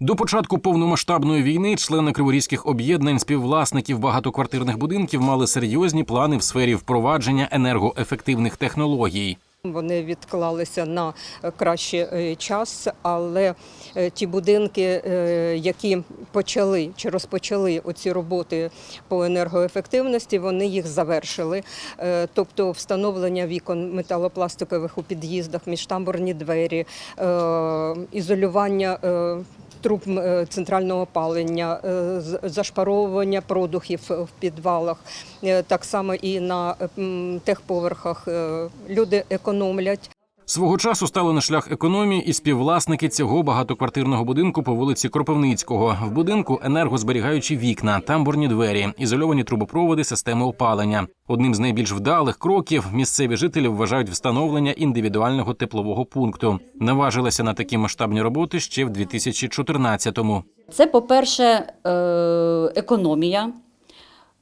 До початку повномасштабної війни члени криворізьких об'єднань співвласників багатоквартирних будинків мали серйозні плани в сфері впровадження енергоефективних технологій. Вони відклалися на кращий е, час, але е, ті будинки, е, які почали чи розпочали оці роботи по енергоефективності, вони їх завершили. Тобто встановлення вікон металопластикових у під'їздах, міжтамбурні двері, ізолювання. Труб е, центрального опалення, е, зашпаровування продухів в підвалах, Е, так само і на техповерхах люди економлять. Свого часу стали на шлях економії і співвласники цього багатоквартирного будинку по вулиці Кропивницького. В будинку енергозберігаючі вікна, тамбурні двері, ізольовані трубопроводи, системи опалення. Одним з найбільш вдалих кроків місцеві жителі вважають встановлення індивідуального теплового пункту. Наважилися на такі масштабні роботи ще в 2014-му. Це, по-перше, е, економія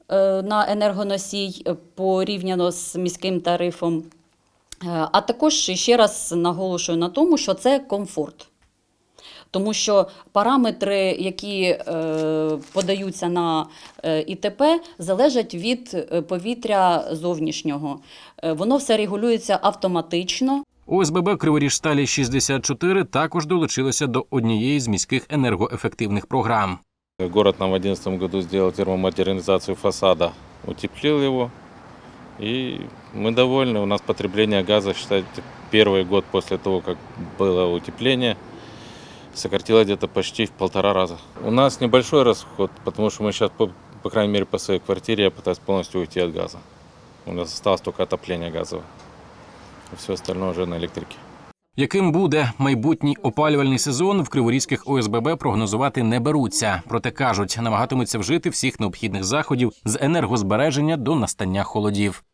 е, на енергоносій е, порівняно з міським тарифом. Е, А також ще раз наголошую на тому, що це комфорт. Тому що параметри, які е, подаються на е, ІТП, залежать від е, повітря зовнішнього. Е, Воно все регулюється автоматично. ОСББ Криворіжсталі 64 також долучилося до однієї з міських енергоефективних програм. Город нам в 2011 году сделал термомодернизацию фасада, утеплил его, и мы довольны. У нас потребление газа, считайте, первый год после того, как было утепление, сократилось где-то почти в полтора раза. У нас небольшой расход, потому что мы сейчас, по, по крайней мере, по своей квартире, я пытаюсь полностью уйти от газа. У нас осталось только отопление газовое. Все остальное уже на электрике. Яким буде майбутній опалювальний сезон в криворізьких ОСББ прогнозувати не беруться. Проте кажуть, намагатимуться вжити всіх необхідних заходів з енергозбереження до настання холодів.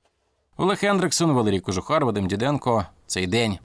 Олег Ендриксон, Валерій Кожухар, Вадим Діденко. Цей день.